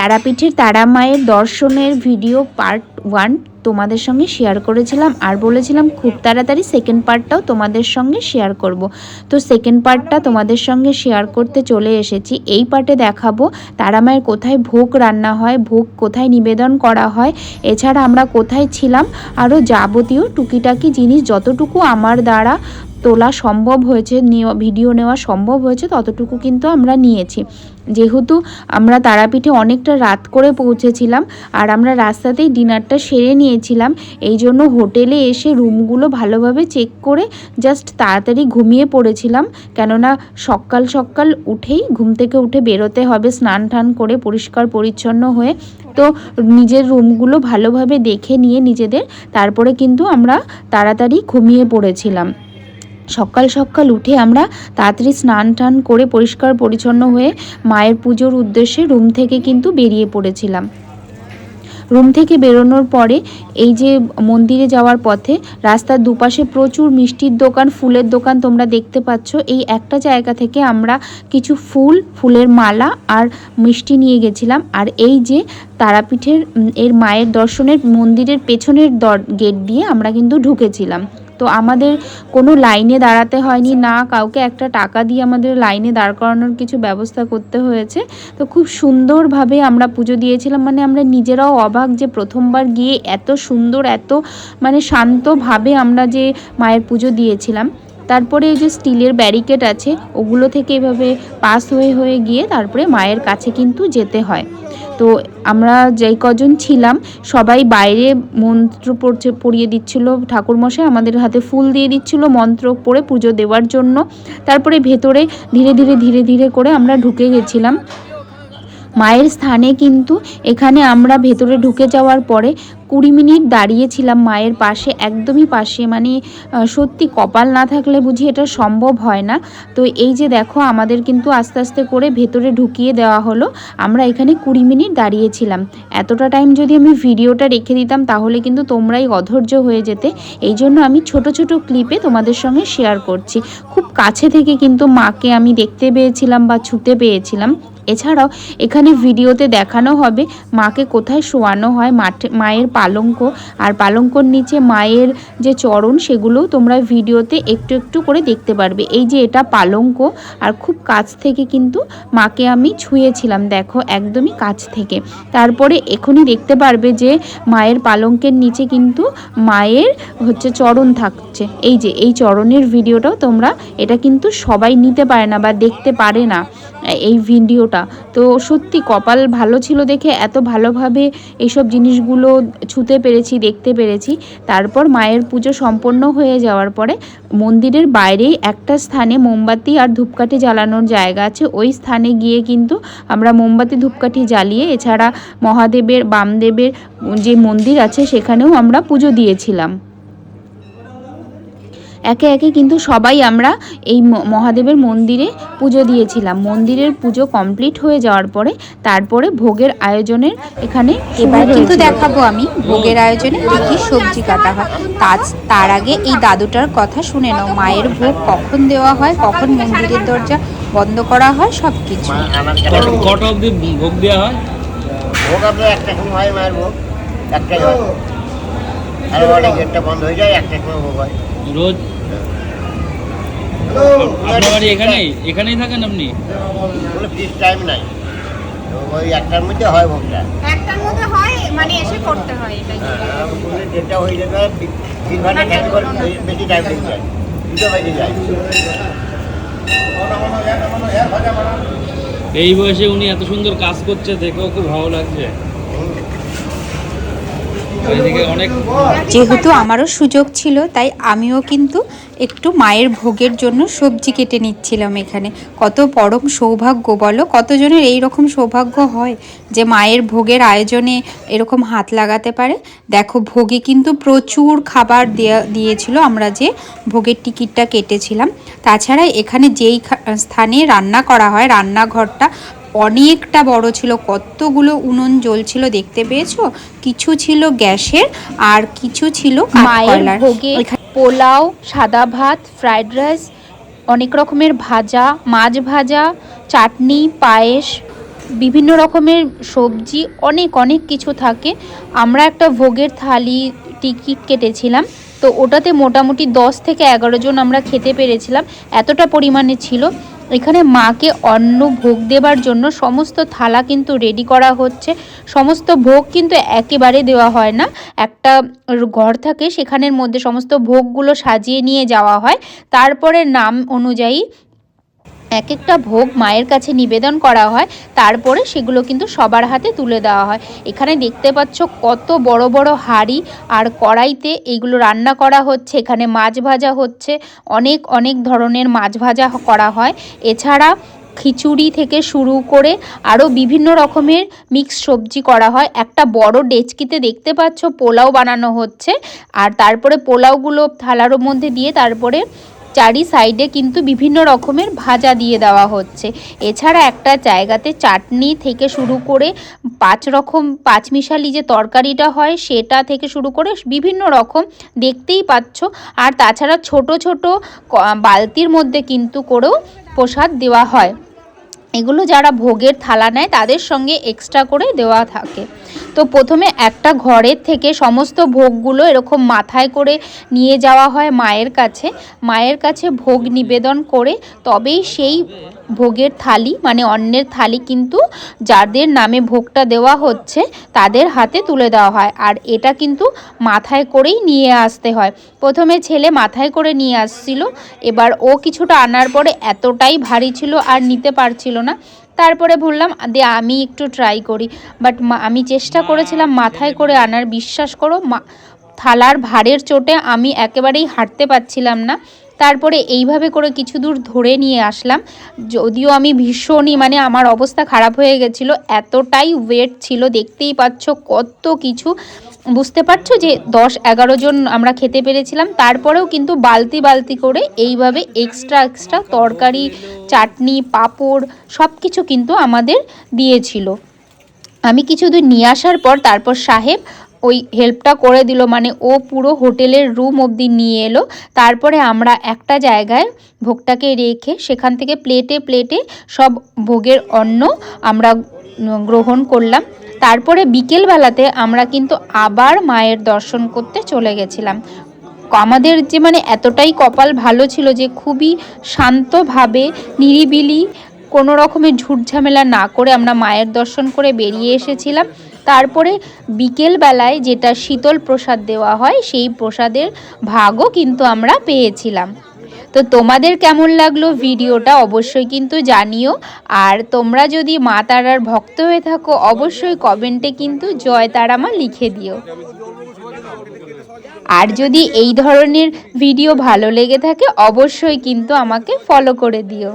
তারাপীঠের তারা মায়ের দর্শনের ভিডিও পার্ট ওয়ান তোমাদের সঙ্গে শেয়ার করেছিলাম আর বলেছিলাম খুব তাড়াতাড়ি সেকেন্ড পার্টটাও তোমাদের সঙ্গে শেয়ার করব। তো সেকেন্ড পার্টটা তোমাদের সঙ্গে শেয়ার করতে চলে এসেছি। এই পার্টে দেখাবো তারা মায়ের কোথায় ভোগ রান্না হয়, ভোগ কোথায় নিবেদন করা হয়, এছাড়া আমরা কোথায় ছিলাম, আরও যাবতীয় টুকিটাকি জিনিস যতটুকু আমার দ্বারা তোলা সম্ভব হয়েছে ভিডিও নেওয়া সম্ভব হয়েছে, ততটুকু কিন্তু আমরা নিয়েছি। যেহেতু আমরা তারাপীঠে অনেকটা রাত করে পৌঁছেছিলাম আর আমরা রাস্তাতেই ডিনারটা সেরে নিয়েছিলাম, এই জন্য হোটেলে এসে রুমগুলো ভালোভাবে চেক করে জাস্ট তাড়াতাড়ি ঘুমিয়ে পড়েছিলাম। কেননা সকাল সকাল উঠেই ঘুম থেকে উঠে বেরোতে হবে, স্নান টান করে পরিষ্কার পরিচ্ছন্ন হয়ে তো নিজের রুমগুলো ভালোভাবে দেখে নিয়ে নিজেদের, তারপরে কিন্তু আমরা তাড়াতাড়ি ঘুমিয়ে পড়েছিলাম। সকাল সকাল উঠে আমরা তাড়াতাড়ি স্নান টান করে পরিষ্কার পরিচ্ছন্ন হয়ে মায়ের পুজোর উদ্দেশ্যে রুম থেকে কিন্তু বেরিয়ে পড়েছিলাম। রুম থেকে বেরোনোর পরে এই যে মন্দিরে যাওয়ার পথে রাস্তার দুপাশে প্রচুর মিষ্টির দোকান, ফুলের দোকান তোমরা দেখতে পাচ্ছ। এই একটা জায়গা থেকে আমরা কিছু ফুল, ফুলের মালা আর মিষ্টি নিয়ে গেছিলাম। আর এই যে তারাপীঠের এর মায়ের দর্শনের মন্দিরের পেছনের দর, গেট দিয়ে আমরা কিন্তু ঢুকেছিলাম। তো আমাদের কোনো লাইনে দাঁড়াতে হয়নি, না কাউকে একটা টাকা দিয়ে আমাদের লাইনে দাঁড় করানোর কিছু ব্যবস্থা করতে হয়েছে। তো খুব সুন্দরভাবে আমরা পুজো দিয়েছিলাম মানে আমরা নিজেরাও অবাক যে প্রথমবার গিয়ে এত সুন্দর, এত মানে শান্তভাবে আমরা যে মায়ের পুজো দিয়েছিলাম। তারপরে এই যে স্টিলের ব্যারিকেড আছে, ওগুলো থেকে এভাবে পাস হয়ে হয়ে গিয়ে তারপরে মায়ের কাছে কিন্তু যেতে হয়। তো আমরা যেই কজন ছিলাম, সবাই বাইরে মন্ত্র পড়ছে, পড়িয়ে দিচ্ছিল ঠাকুরমশাই, আমাদের হাতে ফুল দিয়ে দিচ্ছিল, মন্ত্র পড়ে পুজো দেওয়ার জন্য। তারপরে ভেতরে ধীরে ধীরে ধীরে ধীরে করে আমরা ঢুকে গেছিলাম। মায়ের স্থানে কিন্তু এখানে আমরা ভেতরে ঢুকে যাওয়ার পরে কুড়ি মিনিট দাঁড়িয়েছিলাম মায়ের পাশে, একদমই পাশে। মানে সত্যি কপাল না থাকলে বুঝি এটা সম্ভব হয় না। তো এই যে দেখো, আমাদের কিন্তু আস্তে আস্তে করে ভেতরে ঢুকিয়ে দেওয়া হলো। আমরা এখানে কুড়ি মিনিট দাঁড়িয়েছিলাম। এতটা টাইম যদি আমি ভিডিওটা রেখে দিতাম, তাহলে কিন্তু তোমরাই অধৈর্য হয়ে যেতে। এই জন্য আমি ছোট ছোট ক্লিপে তোমাদের সঙ্গে শেয়ার করছি। খুব কাছে থেকে কিন্তু মাকে আমি দেখতে পেয়েছিলাম বা ছুতে পেয়েছিলাম। এছাড়াও এখানে ভিডিওতে দেখানো হবে মাকে কোথায় শোয়ানো হয়, মাঠে, মায়ের পালঙ্ক আর পালঙ্কর নিচে মায়ের যে চরণ সেগুলোও তোমরা ভিডিওতে একটু একটু করে দেখতে পারবে। এই যে এটা পালঙ্ক আর খুব কাছ থেকে কিন্তু মাকে আমি ছুঁয়েছিলাম, দেখো একদমই কাছ থেকে। তারপরে এখনই দেখতে পারবে যে মায়ের পালঙ্কের নিচে কিন্তু মায়ের হচ্ছে চরণ থাকছে এই যে, এই চরণের ভিডিওটাও তোমরা, এটা কিন্তু সবাই নিতে পারে না বা দেখতে পারে না, এই ভিডিওটা। তো সত্যি কপাল ভালো ছিল দেখে, এত ভালোভাবে এইসব জিনিসগুলো ছুতে পেরেছি, দেখতে পেরেছি। তারপর মায়ের পুজো সম্পন্ন হয়ে যাওয়ার পরে মন্দিরের বাইরেই একটা স্থানে মোমবাতি আর ধূপকাঠি জ্বালানোর জায়গা আছে। ওই স্থানে গিয়ে কিন্তু আমরা মোমবাতি, ধূপকাঠি জ্বালিয়ে, এছাড়া মহাদেবের, বামদেবের যে মন্দির আছে, সেখানেও আমরা পুজো দিয়েছিলাম। একে একে কিন্তু সবাই আমরা এই ম- মহাদেবের মন্দিরে পুজো দিয়েছিলাম। মন্দিরের পুজো কমপ্লিট হয়ে যাওয়ার পরে তারপরে ভোগের আয়োজনের এখানে এবার কিন্তু দেখাবো আমি ভোগের আয়োজনে কি কি সবজি কাটা হয়। তার তার আগে এই দাদুটার কথা শুনে নাও মায়ের ভোগ কখন দেওয়া হয় কখন মন্দিরের দরজা বন্ধ করা হয় সব কিছু অবধি ভোগ দেওয়া হয়? ভোগ আপনার একটা সময় হয় মায়ের ভোগ একটাই হয় আর অনেক গেটটা বন্ধ হয়ে যায় একটা সময় হয়। রোজ? আপনার বাড়ি এখানেই? এখানেই থাকেন আপনি? কোনো ফিক্স টাইম নাই। তো ওই একটার মধ্যে হয় ভোগটা একটার মধ্যে হয় মানে এসে করতে হয় এটাই। হ্যাঁ, হয়ে যেতে তিন ঘণ্টা খেতে পারে বেশি টাইম লেগে যায়। দুটো বেজে যায়। এই বয়সে উনি এত সুন্দর কাজ করছে দেখেও খুব ভালো লাগছে। যেহেতু আমারও সুযোগ ছিল, তাই আমিও কিন্তু একটু মায়ের ভোগের জন্য সবজি কেটে নিচ্ছিলাম এখানে। কত পরম সৌভাগ্য, বলো? কতজনের এই রকম সৌভাগ্য হয় যে মায়ের ভোগের আয়োজনে এরকম হাত লাগাতে পারে? দেখো, ভোগে কিন্তু প্রচুর খাবার দেয়া, দিয়েছিল আমরা যে ভোগের টিকিটটা কেটেছিলাম। তাছাড়া এখানে যেই স্থানে রান্না করা হয়, রান্নাঘরটা অনেকটা বড় ছিল কতগুলো উনুন জ্বলছিল দেখতে পেয়েছ? কিছু ছিল গ্যাসের আর কিছু ছিল মায়ের ভোগে পোলাও সাদা ভাত ফ্রাইড রাইস অনেক রকমের ভাজা মাছ ভাজা চাটনি পায়েস বিভিন্ন রকমের সবজি অনেক অনেক কিছু থাকে। আমরা একটা ভোগের থালি টিকিট কেটেছিলাম তো ওটাতে মোটামুটি দশ থেকে এগারো জন আমরা খেতে পেরেছিলাম। এতটা পরিমাণে ছিল। এখানে মাকে অন্ন ভোগ দেবার জন্য সমস্ত থালা কিন্তু রেডি করা হচ্ছে। সমস্ত ভোগ কিন্তু একেবারে দেওয়া হয় না। একটা ঘর থাকে, সেখানের মধ্যে সমস্ত ভোগগুলো সাজিয়ে নিয়ে যাওয়া হয়। তারপরে নাম অনুযায়ী এক একটা ভোগ মায়ের কাছে নিবেদন করা হয়, তারপরে সেগুলো কিন্তু সবার হাতে তুলে দেওয়া হয়। এখানে দেখতে পাচ্ছ কত বড় বড় হাঁড়ি আর কড়াইতে এইগুলো রান্না করা হচ্ছে, এখানে মাছ ভাজা হচ্ছে, অনেক অনেক ধরনের মাছ ভাজা করা হয়। এছাড়া খিচুড়ি থেকে শুরু করে আরও বিভিন্ন রকমের মিক্স সবজি করা হয়। একটা বড় ডেচকিতে দেখতে পাচ্ছ পোলাও বানানো হচ্ছে, আর তারপরে পোলাওগুলো থালার মধ্যে দিয়ে তারপরে চারি সাইডে কিন্তু বিভিন্ন রকমের ভাজা দিয়ে দেওয়া হচ্ছে। এছাড়া একটা জায়গাতে চাটনি থেকে শুরু করে পাঁচ রকম পাঁচমিশালি যে তরকারিটা হয়, সেটা থেকে শুরু করে বিভিন্ন রকম দেখতেই পাচ্ছ। আর তাছাড়া ছোট ছোট বালতির মধ্যে কিন্তু করেও প্রসাদ দেওয়া হয়। এগুলো যারা ভোগের থালা নেয়, তাদের সঙ্গে এক্সট্রা করে দেওয়া থাকে। তো প্রথমে একটা ঘরের থেকে সমস্ত ভোগগুলো এরকম মাথায় করে নিয়ে যাওয়া হয় মায়ের কাছে। মায়ের কাছে ভোগ নিবেদন করে তবেই সেই ভোগের থালি মানে অন্যের থালি কিন্তু যাদের নামে ভোগটা দেওয়া হচ্ছে তাদের হাতে তুলে দেওয়া হয়। আর এটা কিন্তু মাথায় করেই নিয়ে আসতে হয়। প্রথমে ছেলে মাথায় করে নিয়ে আসছিল। এবার ও কিছুটা আনার পরে এতটাই ভারী ছিল আর নিতে পারছিল না। তারপরে ভুললাম দিয়ে আমি একটু ট্রাই করি। বাট আমি চেষ্টা করেছিলাম মাথায় করে আনার বিশ্বাস করো মা থালার ভারের চোটে আমি একেবারেই হাঁটতে পারছিলাম না। তারপরে এইভাবে করে কিছু দূর ধরে নিয়ে আসলাম। যদিও আমি ভীষণই মানে আমার অবস্থা খারাপ হয়ে গেছিল, এতটাই ওয়েট ছিল, দেখতেই পাচ্ছ কত কিছু। বুঝতে পারছ যে দশ এগারো জন আমরা খেতে পেরেছিলাম, তারপরেও কিন্তু বালতি বালতি করে এইভাবে এক্সট্রা এক্সট্রা তরকারি, চাটনি, পাঁপড় সব কিছু কিন্তু আমাদের দিয়েছিল। আমি কিছু দূর নিয়ে আসার পর তারপর সাহেব ওই হেল্পটা করে দিল মানে ও পুরো হোটেলের রুম অবধি নিয়ে এলো। তারপরে আমরা একটা জায়গায় ভোগটাকে রেখে সেখান থেকে প্লেটে প্লেটে সব ভোগের অন্ন আমরা গ্রহণ করলাম। তারপরে বিকেলবেলাতে আমরা কিন্তু আবার মায়ের দর্শন করতে চলে গেছিলাম। আমাদের যে মানে এতটাই কপাল ভালো ছিল যে খুবই শান্তভাবে, নিরিবিলি, কোনো রকমের ঝুটঝামেলা না করে আমরা মায়ের দর্শন করে বেরিয়ে এসেছিলাম। তারপরে বিকেল বেলায় যেটা শীতল প্রসাদ দেওয়া হয়, সেই প্রসাদের ভাগও কিন্তু আমরা পেয়েছিলাম। তো তোমাদের কেমন লাগল ভিডিওটা অবশ্যই কিন্তু জানিও। আর তোমরা যদি মা তারার ভক্ত হয়ে থাকো, অবশ্যই কমেন্টে কিন্তু জয় তারা মা লিখে দিও। আর যদি এই ধরনের ভিডিও ভালো লেগে থাকে, অবশ্যই কিন্তু আমাকে ফলো করে দিও।